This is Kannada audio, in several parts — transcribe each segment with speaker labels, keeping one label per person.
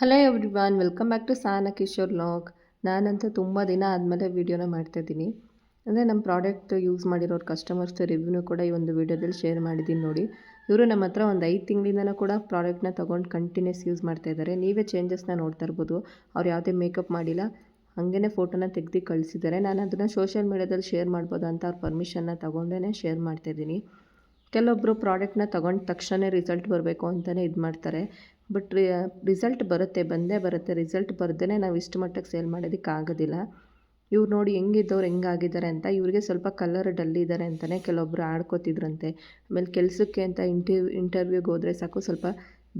Speaker 1: Hello everyone welcome back to Sana Kishore log ನಾನಂತೂ ತುಂಬ ದಿನ ಆದಮೇಲೆ ವೀಡಿಯೋನ ಮಾಡ್ತಾಯಿದ್ದೀನಿ ಅಂದರೆ ನಮ್ಮ ಪ್ರಾಡಕ್ಟ್ ಯೂಸ್ ಮಾಡಿರೋರು ಕಸ್ಟಮರ್ಸ್ ರಿವ್ಯೂನು ಕೂಡ ಈ ಒಂದು ವೀಡಿಯೋದಲ್ಲಿ ಶೇರ್ ಮಾಡಿದ್ದೀನಿ ನೋಡಿ. ಇವರು ನಮ್ಮ ಹತ್ರ ಒಂದು ಐದು ತಿಂಗಳಿಂದನೂ ಕೂಡ ಪ್ರಾಡಕ್ಟ್ನ ತೊಗೊಂಡು ಕಂಟಿನ್ಯೂಸ್ ಯೂಸ್ ಮಾಡ್ತಾ ಇದ್ದಾರೆ ನೀವೇ ಚೇಂಜಸ್ನ ನೋಡ್ತಾ ಇರ್ಬೋದು. ಅವ್ರು ಯಾವುದೇ ಮೇಕಪ್ ಮಾಡಿಲ್ಲ ಹಾಗೇ ಫೋಟೋನ ತೆಗೆದು ಕಳಿಸಿದ್ದಾರೆ ನಾನು ಅದನ್ನು ಸೋಷಿಯಲ್ ಮೀಡಿಯಾದಲ್ಲಿ ಶೇರ್ ಮಾಡ್ಬೋದು ಅಂತ ಅವ್ರ ಪರ್ಮಿಷನ್ನ ತೊಗೊಂಡೇ ಶೇರ್ ಮಾಡ್ತಾಯಿದ್ದೀನಿ ಕೆಲವೊಬ್ಬರು ಪ್ರಾಡಕ್ಟ್ನ ತಗೊಂಡ ತಕ್ಷಣ ರಿಸಲ್ಟ್ ಬರಬೇಕು ಅಂತಲೇ ಇದು ಮಾಡ್ತಾರೆ. ಬಟ್ ರಿಸಲ್ಟ್ ಬರುತ್ತೆ, ಬಂದೇ ಬರುತ್ತೆ. ರಿಸಲ್ಟ್ ಬರ್ದೇ ನಾವು ಇಷ್ಟು ಮಟ್ಟಕ್ಕೆ ಸೇಲ್ ಮಾಡೋದಕ್ಕೆ ಆಗೋದಿಲ್ಲ. ಇವ್ರು ನೋಡಿ ಹೆಂಗಿದ್ದವ್ರು ಹೆಂಗಾಗಿದ್ದಾರೆ ಅಂತ, ಇವರಿಗೆ ಸ್ವಲ್ಪ ಕಲರ್ ಡಲ್ ಇದ್ದಾರೆ ಅಂತಲೇ ಕೆಲವೊಬ್ಬರು ಆಡ್ಕೋತಿದ್ರಂತೆ. ಆಮೇಲೆ ಕೆಲಸಕ್ಕೆ ಅಂತ ಇಂಟರ್ವ್ಯೂ ಇಂಟರ್ವ್ಯೂಗೆ ಹೋದರೆ ಸಾಕು ಸ್ವಲ್ಪ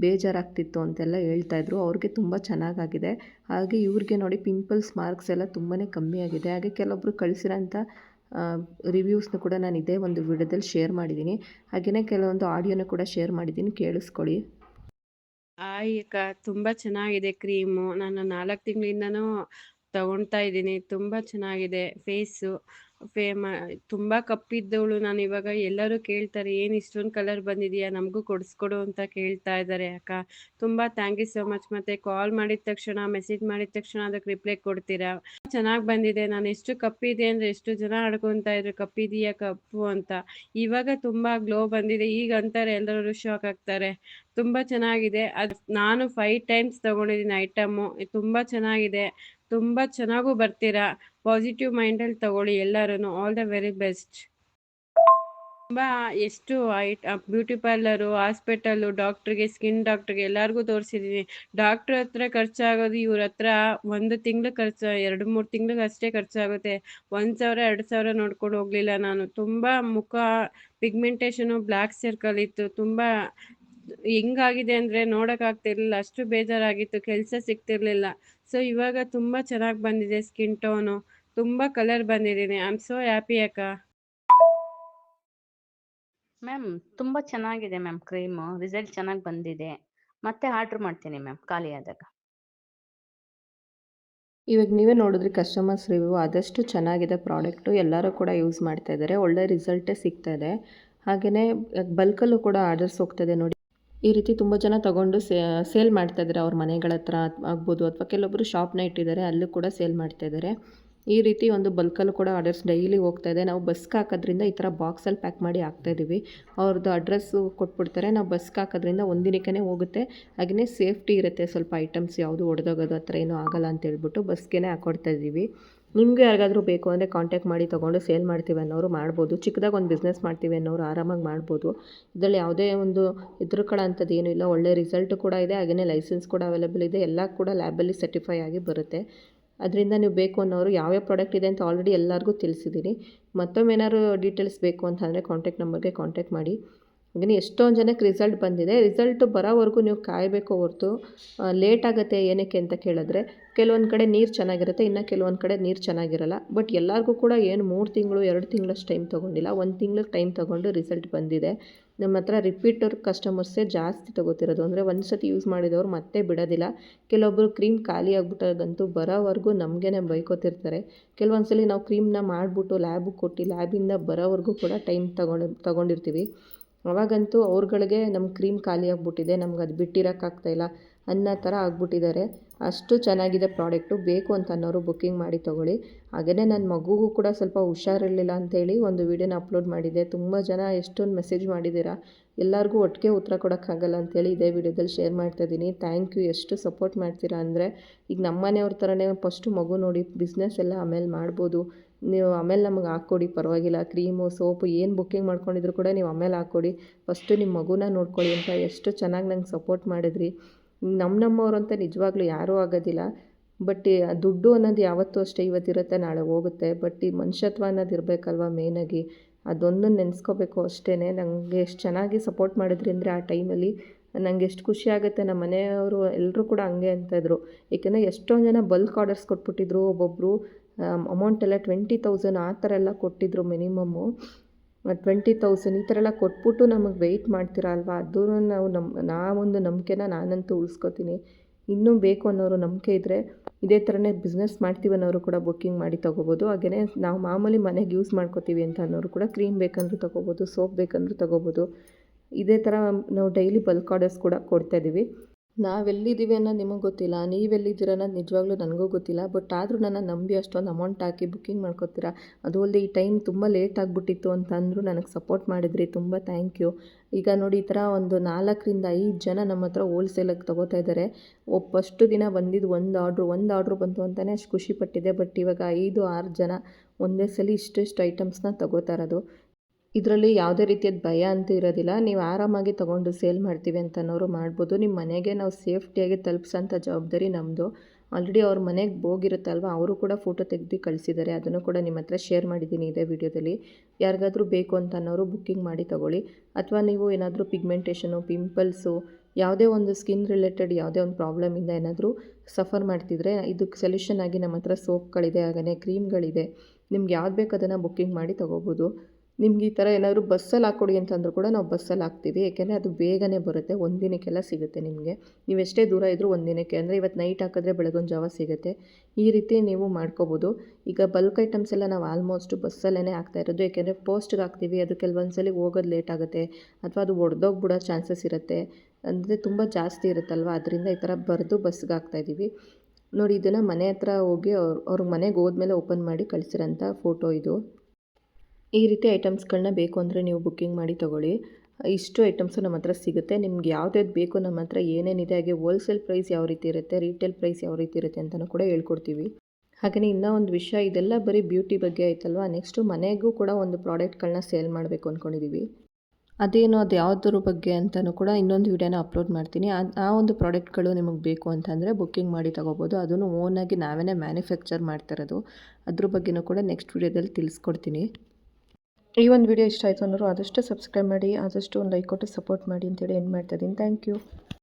Speaker 1: ಬೇಜಾರಾಗ್ತಿತ್ತು ಅಂತೆಲ್ಲ ಹೇಳ್ತಾಯಿದ್ರು ಅವ್ರಿಗೆ ತುಂಬ ಚೆನ್ನಾಗಾಗಿದೆ. ಹಾಗೆ ಇವ್ರಿಗೆ ನೋಡಿ ಪಿಂಪಲ್ಸ್ ಮಾರ್ಕ್ಸ್ ಎಲ್ಲ ತುಂಬಾ ಕಮ್ಮಿ ಆಗಿದೆ. ಹಾಗೆ ಕೆಲವೊಬ್ಬರು ಕಳಿಸಿರೋಂಥ ರಿವ್ಯೂಸ್ನು ಕೂಡ ನಾನು ಇದೇ ಒಂದು ವಿಡಿಯೋದಲ್ಲಿ ಶೇರ್ ಮಾಡಿದ್ದೀನಿ ಹಾಗೆಯೇ ಕೆಲವೊಂದು ಆಡಿಯೋನ ಕೂಡ ಶೇರ್ ಮಾಡಿದ್ದೀನಿ ಕೇಳಿಸ್ಕೊಳ್ಳಿ
Speaker 2: ಹಾಯ್ ಅಕ್ಕ ತುಂಬ ಚೆನ್ನಾಗಿದೆ ಕ್ರೀಮು. ನಾನು ನಾಲ್ಕು ತಿಂಗಳಿಂದನೂ ತಗೊಳ್ತಾ ಇದ್ದೀನಿ. ತುಂಬ ಚೆನ್ನಾಗಿದೆ ಫೇಸು. ಫೇಮ ತುಂಬ ಕಪ್ಪಿದ್ದವಳು ನಾನು ಇವಾಗ. ಎಲ್ಲರೂ ಕೇಳ್ತಾರೆ, ಏನು ಇಷ್ಟೊಂದು ಕಲರ್ ಬಂದಿದೆಯಾ? ನಮಗೂ ಕೊಡಿಸ್ಕೊಡು ಅಂತ ಕೇಳ್ತಾ ಇದ್ದಾರೆ ಅಕ್ಕ. ತುಂಬ ಥ್ಯಾಂಕ್ ಯು ಸೊ ಮಚ್ ಮತ್ತು ಕಾಲ್ ಮಾಡಿದ ತಕ್ಷಣ ಮೆಸೇಜ್ ಮಾಡಿದ ತಕ್ಷಣ ಅದಕ್ಕೆ ರಿಪ್ಲೈ ಕೊಡ್ತೀರಾ? ಚೆನ್ನಾಗಿ ಬಂದಿದೆ. ನಾನು ಎಷ್ಟು ಕಪ್ಪಿದೆ ಅಂದರೆ ಎಷ್ಟು ಜನ ಆಡ್ಕೊತಾ ಇದ್ರು, ಕಪ್ಪಿದೆಯಾ ಕಪ್ಪು ಅಂತ. ಇವಾಗ ತುಂಬ ಗ್ಲೋ ಬಂದಿದೆ. ಈಗ ಅಂತಾರೆ ಎಲ್ಲರೂ ಶಾಕ್ ಆಗ್ತಾರೆ. ತುಂಬ ಚೆನ್ನಾಗಿದೆ. ಅದು, ನಾನು ಫೈವ್ ಟೈಮ್ಸ್ ತೊಗೊಂಡಿದ್ದೀನಿ ಐಟಮು ತುಂಬ ಚೆನ್ನಾಗಿದೆ. ತುಂಬ ಚೆನ್ನಾಗೂ ಬರ್ತೀರಾ? ಪಾಸಿಟಿವ್ ಮೈಂಡಲ್ಲಿ ತಗೊಳ್ಳಿ ಎಲ್ಲರೂ ಆಲ್ ದ ವೆರಿ ಬೆಸ್ಟ್ ತುಂಬಾ ಎಷ್ಟು ಐಟ್ ಬ್ಯೂಟಿ ಪಾರ್ಲರು ಹಾಸ್ಪಿಟಲ್ಲು ಡಾಕ್ಟ್ರಿಗೆ ಸ್ಕಿನ್ ಡಾಕ್ಟ್ರಿಗೆ ಎಲ್ಲರಿಗೂ ತೋರಿಸಿದ್ದೀನಿ ಡಾಕ್ಟರ್ ಹತ್ರ ಖರ್ಚಾಗೋದು ಇವ್ರ ಹತ್ರ ಒಂದು ತಿಂಗ್ಳು ಖರ್ಚು, ಎರಡು, ಮೂರು ತಿಂಗ್ಳಿಗೆ ಅಷ್ಟೇ ಖರ್ಚಾಗುತ್ತೆ. ಒಂದು ಸಾವಿರ, ಎರಡು ಸಾವಿರ ನೋಡ್ಕೊಂಡು ಹೋಗಲಿಲ್ಲ ನಾನು. ತುಂಬ ಮುಖ ಪಿಗ್ಮೆಂಟೇಷನು ಬ್ಲ್ಯಾಕ್ ಸರ್ಕಲ್ ಇತ್ತು. ತುಂಬ ಹೆಂಗಾಗಿದೆ ಅಂದರೆ ನೋಡೋಕ್ಕಾಗ್ತಿರ್ಲಿಲ್ಲ ಅಷ್ಟು ಬೇಜಾರಾಗಿತ್ತು. ಕೆಲಸ ಸಿಗ್ತಿರ್ಲಿಲ್ಲ. ಸೊ ಇವಾಗ ತುಂಬ ಚೆನ್ನಾಗಿ ಬಂದಿದೆ ಸ್ಕಿನ್ ಟೋನು ತುಂಬ ಕಲರ್ ಬಂದಿದ್ದೀನಿ ಐ ಆಮ್ ಸೋ ಹ್ಯಾಪಿ ಅಕ್ಕ.
Speaker 3: ಮ್ಯಾಮ್ ತುಂಬ ಚೆನ್ನಾಗಿದೆ ಮ್ಯಾಮ್ ಕ್ರೀಮು ರಿಸಲ್ಟ್ ಚೆನ್ನಾಗಿ ಬಂದಿದೆ. ಮತ್ತೆ ಆರ್ಡ್ರ್ ಮಾಡ್ತೀನಿ ಮ್ಯಾಮ್ ಖಾಲಿ ಆದಾಗ.
Speaker 1: ಇವಾಗ ನೀವೇ ನೋಡಿದ್ರೆ ಕಸ್ಟಮರ್ಸ್ ರಿವ್ಯೂ ಆದಷ್ಟು ಚೆನ್ನಾಗಿದೆ ಪ್ರಾಡಕ್ಟು ಎಲ್ಲರೂ ಕೂಡ ಯೂಸ್ ಮಾಡ್ತಾ ಇದ್ದಾರೆ. ಒಳ್ಳೆ ರಿಸಲ್ಟೇ ಸಿಗ್ತಾ ಇದೆ. ಹಾಗೆಯೇ ಬಲ್ಕಲ್ಲೂ ಕೂಡ ಆರ್ಡರ್ಸ್ ಹೋಗ್ತದೆ ನೋಡಿ. ಈ ರೀತಿ ತುಂಬ ಜನ ತಗೊಂಡು ಸೇಲ್ ಮಾಡ್ತಾ ಇದ್ದಾರೆ ಅವ್ರ ಮನೆಗಳ ಹತ್ರ ಆಗ್ಬೋದು ಅಥವಾ ಕೆಲವೊಬ್ಬರು ಶಾಪ್ನ ಇಟ್ಟಿದ್ದಾರೆ ಅಲ್ಲೂ ಕೂಡ ಸೇಲ್ ಮಾಡ್ತಾ ಇದ್ದಾರೆ ಈ ರೀತಿ ಒಂದು ಬಲ್ಕಲ್ಲೂ ಕೂಡ ಆರ್ಡರ್ಸ್ ಡೈಲಿ ಹೋಗ್ತಾ ಇದೆ. ನಾವು ಬಸ್ಗೆ ಹಾಕೋದ್ರಿಂದ ಈ ಥರ ಬಾಕ್ಸಲ್ಲಿ ಪ್ಯಾಕ್ ಮಾಡಿ ಹಾಕ್ತಾಯಿದ್ದೀವಿ ಅವ್ರದ್ದು ಅಡ್ರೆಸ್ಸು ಕೊಟ್ಬಿಡ್ತಾರೆ. ನಾವು ಬಸ್ಗೆ ಹಾಕೋದ್ರಿಂದ ಒಂದಿನಕ್ಕೇ ಹೋಗುತ್ತೆ. ಹಾಗೆಯೇ ಸೇಫ್ಟಿ ಇರುತ್ತೆ. ಸ್ವಲ್ಪ ಐಟಮ್ಸ್ ಯಾವುದು ಒಡೆದೋಗೋದು ಆ ಥರ ಏನೂ ಆಗೋಲ್ಲ ಅಂತ ಹೇಳ್ಬಿಟ್ಟು ಬಸ್ಗೆ ಹಾಕೊಡ್ತಾ ಇದ್ದೀವಿ. ನಿಮಗೆ ಯಾರಿಗಾದರೂ ಬೇಕು ಅಂದರೆ ಕಾಂಟ್ಯಾಕ್ಟ್ ಮಾಡಿ ತೊಗೊಂಡು ಸೇಲ್ ಮಾಡ್ತೀವಿ ಅನ್ನೋರು ಮಾಡ್ಬೋದು. ಚಿಕ್ಕದಾಗಿ ಒಂದು ಬಿಸ್ನೆಸ್ ಮಾಡ್ತೀವಿ ಅನ್ನೋರು ಆರಾಮಾಗಿ ಮಾಡ್ಬೋದು. ಇದರಲ್ಲಿ ಯಾವುದೇ ಒಂದು ಅಂಥದ್ದು ಏನೂ ಇಲ್ಲ. ಒಳ್ಳೆ ರಿಸಲ್ಟ್ ಕೂಡ ಇದೆ. ಹಾಗೆಯೇ ಲೈಸೆನ್ಸ್ ಕೂಡ ಅವೈಲೇಬಲ್ ಇದೆ. ಎಲ್ಲ ಕೂಡ ಲ್ಯಾಬಲ್ಲಿ ಸರ್ಟಿಫೈ ಆಗಿ ಬರುತ್ತೆ. ಅದರಿಂದ ನೀವು ಬೇಕು ಅನ್ನೋರು ಯಾವ್ಯಾವ ಪ್ರಾಡಕ್ಟ್ ಇದೆ ಅಂತ ಆಲ್ರೆಡಿ ಎಲ್ಲರಿಗೂ ತಿಳಿಸಿದ್ದೀನಿ ಮತ್ತೊಮ್ಮೆ ಏನಾದ್ರು ಡೀಟೇಲ್ಸ್ ಬೇಕು ಅಂತಂದರೆ ಕಾಂಟ್ಯಾಕ್ಟ್ ನಂಬರ್ಗೆ ಕಾಂಟ್ಯಾಕ್ಟ್ ಮಾಡಿ. ಹಾಗೆಯೇ ಎಷ್ಟೊಂದು ಜನಕ್ಕೆ ರಿಸಲ್ಟ್ ಬಂದಿದೆ. ರಿಸಲ್ಟ್ ಬರೋವರೆಗೂ ನೀವು ಕಾಯಬೇಕು ಹೊರತು ಲೇಟ್ ಆಗುತ್ತೆ, ಏನಕ್ಕೆ ಅಂತ ಕೇಳಿದ್ರೆ, ಕೆಲವೊಂದು ಕಡೆ ನೀರು ಚೆನ್ನಾಗಿರುತ್ತೆ, ಇನ್ನು ಕೆಲವೊಂದು ಕಡೆ ನೀರು ಚೆನ್ನಾಗಿರಲ್ಲ. ಬಟ್ ಎಲ್ಲರಿಗೂ ಕೂಡ ಏನು ಮೂರು ತಿಂಗಳು, ಎರಡು ತಿಂಗಳಷ್ಟು ಟೈಮ್ ತೊಗೊಂಡಿಲ್ಲ. ಒಂದು ತಿಂಗ್ಳಿಗೆ ಟೈಮ್ ತೊಗೊಂಡು ರಿಸಲ್ಟ್ ಬಂದಿದೆ. ನಮ್ಮ ಹತ್ರ ರಿಪೀಟರ್ ಕಸ್ಟಮರ್ಸೇ ಜಾಸ್ತಿ ತೊಗೋತಿರೋದು. ಅಂದರೆ ಒಂದು ಸತಿ ಯೂಸ್ ಮಾಡಿದವರು ಮತ್ತೆ ಬಿಡೋದಿಲ್ಲ. ಕೆಲವೊಬ್ಬರು ಕ್ರೀಮ್ ಖಾಲಿ ಆಗ್ಬಿಟ್ಟಾಗಂತೂ ಬರೋವರೆಗೂ ನಮಗೇ ಬೈಕೋತಿರ್ತಾರೆ. ಕೆಲವೊಂದು ಸಲ ನಾವು ಕ್ರೀಮ್ನ ಮಾಡಿಬಿಟ್ಟು ಲ್ಯಾಬಿಗೆ ಕೊಟ್ಟು ಲ್ಯಾಬಿಂದ ಬರೋವರೆಗೂ ಕೂಡ ಟೈಮ್ ತಗೊಂಡು, ತೊಗೊಂಡಿರ್ತೀವಿ. ಅವಾಗಂತೂ ಅವ್ರುಗಳಿಗೆ ನಮ್ಮ ಕ್ರೀಮ್ ಖಾಲಿ ಆಗಿಬಿಟ್ಟಿದೆ, ನಮ್ಗೆ ಅದು ಬಿಟ್ಟಿರೋಕ್ಕಾಗ್ತಾಯಿಲ್ಲ ಅನ್ನೋ ಥರ ಆಗ್ಬಿಟ್ಟಿದ್ದಾರೆ. ಅಷ್ಟು ಚೆನ್ನಾಗಿದೆ ಪ್ರಾಡಕ್ಟು, ಬೇಕು ಅಂತ ಅನ್ನೋರು ಬುಕ್ಕಿಂಗ್ ಮಾಡಿ ತೊಗೊಳ್ಳಿ. ಹಾಗೆಯೇ ನನ್ನ ಮಗುಗೂ ಕೂಡ ಸ್ವಲ್ಪ ಹುಷಾರಿರಲಿಲ್ಲ ಅಂಥೇಳಿ ಒಂದು ವೀಡಿಯೋನ ಅಪ್ಲೋಡ್ ಮಾಡಿದೆ ತುಂಬ ಜನ ಎಷ್ಟೊಂದು ಮೆಸೇಜ್ ಮಾಡಿದ್ದೀರಾ? ಎಲ್ಲರಿಗೂ ಒಟ್ಟಿಗೆ ಉತ್ತರ ಕೊಡೋಕ್ಕಾಗಲ್ಲ ಅಂಥೇಳಿ ಇದೇ ವಿಡಿಯೋದಲ್ಲಿ ಶೇರ್ ಮಾಡ್ತಾಯಿದ್ದೀನಿ ಥ್ಯಾಂಕ್ ಯು ಎಷ್ಟು ಸಪೋರ್ಟ್ ಮಾಡ್ತೀರಾ ಅಂದರೆ, ಈಗ ನಮ್ಮ ಮನೆಯವ್ರ ಥರನೇ ಫಸ್ಟು ಮಗು ನೋಡಿ ಬಿಸ್ನೆಸ್ ಎಲ್ಲ ಆಮೇಲೆ ಮಾಡ್ಬೋದು. ನೀವು ಆಮೇಲೆ ನಮಗೆ ಹಾಕ್ಕೊಡಿ, ಪರವಾಗಿಲ್ಲ. ಕ್ರೀಮು, ಸೋಪು ಏನು ಬುಕ್ಕಿಂಗ್ ಮಾಡ್ಕೊಂಡಿದ್ರು ಕೂಡ ನೀವು ಆಮೇಲೆ ಹಾಕ್ಕೊಡಿ. ಫಸ್ಟು ನಿಮ್ಮ ಮಗುನ ನೋಡ್ಕೊಳ್ಳಿ ಅಂತ ಎಷ್ಟು ಚೆನ್ನಾಗಿ ನಂಗೆ ಸಪೋರ್ಟ್ ಮಾಡಿದ್ರಿ. ನಮ್ಮ ನಮ್ಮವ್ರು ಅಂತ ನಿಜವಾಗ್ಲೂ ಯಾರೂ ಆಗೋದಿಲ್ಲ. ಬಟ್ ದುಡ್ಡು ಅನ್ನೋದು ಯಾವತ್ತೂ ಅಷ್ಟೇ ಇವತ್ತಿರುತ್ತೆ, ನಾಳೆ ಹೋಗುತ್ತೆ. ಬಟ್ ಈ ಮನುಷ್ಯತ್ವ ಅನ್ನೋದು ಇರಬೇಕಲ್ವ ಮೇನಾಗಿ ಅದೊಂದು ನೆನೆಸ್ಕೋಬೇಕು ಅಷ್ಟೇ ನನಗೆ ಎಷ್ಟು ಚೆನ್ನಾಗಿ ಸಪೋರ್ಟ್ ಮಾಡಿದ್ರಿ ಅಂದರೆ ಆ ಟೈಮಲ್ಲಿ ನನಗೆ ಎಷ್ಟು ಖುಷಿ ಆಗುತ್ತೆ. ನಮ್ಮ ಮನೆಯವರು ಎಲ್ಲರೂ ಕೂಡ ಹಂಗೆ ಅಂತಿದ್ರು ಏಕೆಂದರೆ ಎಷ್ಟೊಂದು ಜನ ಬಲ್ಕ್ ಆರ್ಡರ್ಸ್ ಕೊಟ್ಬಿಟ್ಟಿದ್ರು. ಒಬ್ಬೊಬ್ಬರು ಅಮೌಂಟ್ ಎಲ್ಲ ಟ್ವೆಂಟಿ ತೌಸಂಡ್ ಆ ಥರ ಎಲ್ಲ ಕೊಟ್ಟಿದ್ರು ಮಿನಿಮಮ್ಮು ಟ್ವೆಂಟಿ ತೌಸಂಡ್ ಈ ಥರ ಎಲ್ಲ ಕೊಟ್ಬಿಟ್ಟು ನಮಗೆ ವೆಯ್ಟ್ ಮಾಡ್ತೀರಾ ಅಲ್ವಾ? ಅದೂ ನಾವು ನಮ್ಮ ನಾವೊಂದು ನಂಬಿಕೆನ ನಾನಂತೂ ಉಳಿಸ್ಕೋತೀನಿ. ಇನ್ನೂ ಬೇಕು ಅನ್ನೋರು ನಂಬಿಕೆ ಇದ್ದರೆ ಇದೇ ಥರನೇ ಬಿಸ್ನೆಸ್ ಮಾಡ್ತೀವಿ ಅನ್ನೋರು ಕೂಡ ಬುಕ್ಕಿಂಗ್ ಮಾಡಿ ತೊಗೋಬೋದು. ಹಾಗೆಯೇ ನಾವು ಮಾಮೂಲಿ ಮನೆಗೆ ಯೂಸ್ ಮಾಡ್ಕೋತೀವಿ ಅಂತ ಅನ್ನೋರು ಕೂಡ ಕ್ರೀಮ್ ಬೇಕಂದ್ರೂ ತೊಗೋಬೋದು ಸೋಪ್ ಬೇಕಂದ್ರೂ ತೊಗೋಬೋದು. ಇದೇ ಥರ ನಾವು ಡೈಲಿ ಬಲ್ಕ್ ಆರ್ಡರ್ಸ್ ಕೂಡ ಕೊಡ್ತಾಯಿದ್ದೀವಿ ನಾವೆಲ್ಲಿದ್ದೀವಿ ಅನ್ನೋದು ನಿಮಗೆ ಗೊತ್ತಿಲ್ಲ, ನೀವೆಲ್ಲಿದ್ದೀರ ಅನ್ನೋದು ನಿಜವಾಗ್ಲೂ ನನಗೂ ಗೊತ್ತಿಲ್ಲ ಬಟ್ ಆದರೂ ನನ್ನ ನಂಬಿ ಅಷ್ಟೊಂದು ಅಮೌಂಟ್ ಹಾಕಿ ಬುಕ್ಕಿಂಗ್ ಮಾಡ್ಕೊತೀರಾ? ಅದು ಅಲ್ಲದೆ ಈ ಟೈಮ್ ತುಂಬ ಲೇಟ್ ಆಗಿಬಿಟ್ಟಿತ್ತು ಅಂತ ಅಂದರೂ ನನಗೆ ಸಪೋರ್ಟ್ ಮಾಡಿದ್ರಿ, ತುಂಬ ಥ್ಯಾಂಕ್ ಯು ಈಗ ನೋಡಿ ಈ ಥರ ಒಂದು ನಾಲ್ಕರಿಂದ ಐದು ಜನ ನಮ್ಮ ಹತ್ರ ಹೋಲ್ಸೇಲಾಗಿ ತೊಗೋತಾ ಇದ್ದಾರೆ. ಒಪ್ಪಷ್ಟು ದಿನ ಬಂದಿದ್ದು ಒಂದು ಆರ್ಡ್ರು ಒಂದು ಆರ್ಡ್ರು ಬಂತು ಅಂತಲೇ ಅಷ್ಟು ಖುಷಿ ಪಟ್ಟಿದ್ದೆ ಬಟ್ ಇವಾಗ ಐದು, ಆರು ಜನ ಒಂದೇ ಸಲ ಇಷ್ಟಿಷ್ಟು ಐಟಮ್ಸ್ನ ತೊಗೋತಾ ಇರೋದು. ಇದರಲ್ಲಿ ಯಾವುದೇ ರೀತಿಯದ ಭಯ ಅಂತ ಇರೋದಿಲ್ಲ. ನೀವು ಆರಾಮಾಗಿ ತೊಗೊಂಡು ಸೇಲ್ ಮಾಡ್ತೀವಿ ಅಂತ ಅನ್ನೋರು ಮಾಡ್ಬೋದು. ನಿಮ್ಮ ಮನೆಗೆ ನಾವು ಸೇಫ್ಟಿಯಾಗಿ ತಲುಪಿಸೋಂಥ ಜವಾಬ್ದಾರಿ ನಮ್ಮದು ಆಲ್ರೆಡಿ ಅವ್ರ ಮನೆಗೆ ಹೋಗಿರುತ್ತಲ್ವ ಅವರು ಕೂಡ ಫೋಟೋ ತೆಗೆದು ಕಳಿಸಿದ್ದಾರೆ. ಅದನ್ನು ಕೂಡ ನಿಮ್ಮ ಹತ್ರ ಶೇರ್ ಮಾಡಿದ್ದೀನಿ ಇದೇ ವಿಡಿಯೋದಲ್ಲಿ. ಯಾರಿಗಾದರೂ ಬೇಕು ಅಂತ ಅನ್ನೋರು ಬುಕ್ಕಿಂಗ್ ಮಾಡಿ ತೊಗೊಳ್ಳಿ. ಅಥವಾ ನೀವು ಏನಾದರೂ ಪಿಗ್ಮೆಂಟೇಷನು, ಪಿಂಪಲ್ಸು, ಯಾವುದೇ ಒಂದು ಸ್ಕಿನ್ ರಿಲೇಟೆಡ್ ಯಾವುದೇ ಒಂದು ಪ್ರಾಬ್ಲಮಿಂದ ಏನಾದರೂ ಸಫರ್ ಮಾಡ್ತಿದ್ರೆ ಇದಕ್ಕೆ ಸೊಲ್ಯೂಷನ್ ಆಗಿ ನಮ್ಮ ಹತ್ರ ಸೋಪ್ಗಳಿದೆ ಹಾಗೆಯೇ ಕ್ರೀಮ್ಗಳಿದೆ. ನಿಮ್ಗೆ ಯಾವ್ದು ಬೇಕು ಅದನ್ನು ಬುಕ್ಕಿಂಗ್ ಮಾಡಿ ತೊಗೋಬೋದು. ನಿಮ್ಗೆ ಈ ಥರ ಏನಾದರೂ ಬಸ್ಸಲ್ಲಿ ಹಾಕ್ಕೊಡಿ ಅಂತಂದರೂ ಕೂಡ ನಾವು ಬಸ್ಸಲ್ಲಿ ಹಾಕ್ತೀವಿ. ಏಕೆಂದರೆ ಅದು ಬೇಗನೆ ಬರುತ್ತೆ, ಒಂದು ದಿನಕ್ಕೆಲ್ಲ ಸಿಗುತ್ತೆ ನಿಮಗೆ. ನೀವು ಎಷ್ಟೇ ದೂರ ಇದ್ದರೂ ಒಂದು ದಿನಕ್ಕೆ, ಅಂದರೆ ಇವತ್ತು ನೈಟ್ ಹಾಕಿದ್ರೆ ಬೆಳಗೊಂದು ಜಾವ ಸಿಗುತ್ತೆ. ಈ ರೀತಿ ನೀವು ಮಾಡ್ಕೋಬೋದು. ಈಗ ಬಲ್ಕ್ ಐಟಮ್ಸ್ ಎಲ್ಲ ನಾವು ಆಲ್ಮೋಸ್ಟ್ ಬಸ್ಸಲ್ಲೇ ಹಾಕ್ತಾ ಇರೋದು. ಏಕೆಂದರೆ ಪೋಸ್ಟ್ಗೆ ಹಾಕ್ತೀವಿ, ಅದು ಕೆಲವೊಂದು ಸಲ ಹೋಗೋದು ಲೇಟ್ ಆಗುತ್ತೆ, ಅಥವಾ ಅದು ಒಡೆದೋಗ್ಬಿಡೋ ಚಾನ್ಸಸ್ ಇರುತ್ತೆ. ಅಂದರೆ ತುಂಬ ಜಾಸ್ತಿ ಇರುತ್ತಲ್ವ? ಅದರಿಂದ ಈ ಥರ ಬರೆದು ಬಸ್ಗೆ ಹಾಕ್ತಾಯಿದ್ದೀವಿ ನೋಡಿ, ಇದನ್ನು ಮನೆ ಹತ್ರ ಹೋಗಿ ಅವ್ರ ಅವ್ರ ಮನೆಗೆ ಹೋದ್ಮೇಲೆ ಓಪನ್ ಮಾಡಿ ಕಳಿಸಿರೋಂಥ ಫೋಟೋ ಇದು. ಈ ರೀತಿ ಐಟಮ್ಸ್ಗಳನ್ನ ಬೇಕು ಅಂದರೆ ನೀವು ಬುಕ್ಕಿಂಗ್ ಮಾಡಿ ತೊಗೊಳ್ಳಿ. ಇಷ್ಟು ಐಟಮ್ಸು ನಮ್ಮ ಹತ್ರ ಸಿಗುತ್ತೆ. ನಿಮ್ಗೆ ಯಾವ್ದ್ಯಾವ್ದು ಬೇಕು ನಮ್ಮ ಹತ್ರ ಏನೇನಿದೆ, ಹಾಗೆ ಹೋಲ್ಸೇಲ್ ಪ್ರೈಸ್ ಯಾವ ರೀತಿ ಇರುತ್ತೆ ರೀಟೇಲ್ ಪ್ರೈಸ್ ಯಾವ ರೀತಿ ಇರುತ್ತೆ ಅಂತಲೂ ಕೂಡ ಹೇಳ್ಕೊಡ್ತೀವಿ. ಹಾಗೆಯೇ ಇನ್ನೂ ಒಂದು ವಿಷಯ, ಇದೆಲ್ಲ ಬರೀ ಬ್ಯೂಟಿ ಬಗ್ಗೆ ಆಯ್ತಲ್ವಾ? ನೆಕ್ಸ್ಟು ಮನೆಗೂ ಕೂಡ ಒಂದು ಪ್ರಾಡಕ್ಟ್ಗಳನ್ನ ಸೇಲ್ ಮಾಡಬೇಕು ಅಂದ್ಕೊಂಡಿದ್ದೀವಿ ಅದೇನು, ಅದು ಯಾವುದ್ರ ಬಗ್ಗೆ ಅಂತಲೂ ಕೂಡ ಇನ್ನೊಂದು ವಿಡಿಯೋನ ಅಪ್ಲೋಡ್ ಮಾಡ್ತೀನಿ. ಆ ಒಂದು ಪ್ರಾಡಕ್ಟ್ಗಳು ನಿಮಗೆ ಬೇಕು ಅಂತಂದರೆ ಬುಕ್ಕಿಂಗ್ ಮಾಡಿ ತೊಗೋಬೋದು. ಅದನ್ನು ಓನಾಗಿ ನಾವೇ ಮ್ಯಾನುಫ್ಯಾಕ್ಚರ್ ಮಾಡ್ತಿರೋದು ಅದ್ರ ಬಗ್ಗೆನೂ ಕೂಡ ನೆಕ್ಸ್ಟ್ ವಿಡಿಯೋದಲ್ಲಿ ತಿಳಿಸ್ಕೊಡ್ತೀನಿ. ಈ ಒಂದು ವಿಡಿಯೋ ಇಷ್ಟ ಆಯಿತು ಅನ್ನೋರು ಆದಷ್ಟು ಸಬ್ಸ್ಕ್ರೈಬ್ ಮಾಡಿ, ಆದಷ್ಟು ಒಂದು ಲೈಕ್ ಕೊಟ್ಟು ಸಪೋರ್ಟ್ ಮಾಡಿ ಅಂತೇಳಿ ಎಂಡ್ ಮಾಡ್ತಾಯಿದ್ದೀನಿ ಥ್ಯಾಂಕ್ ಯು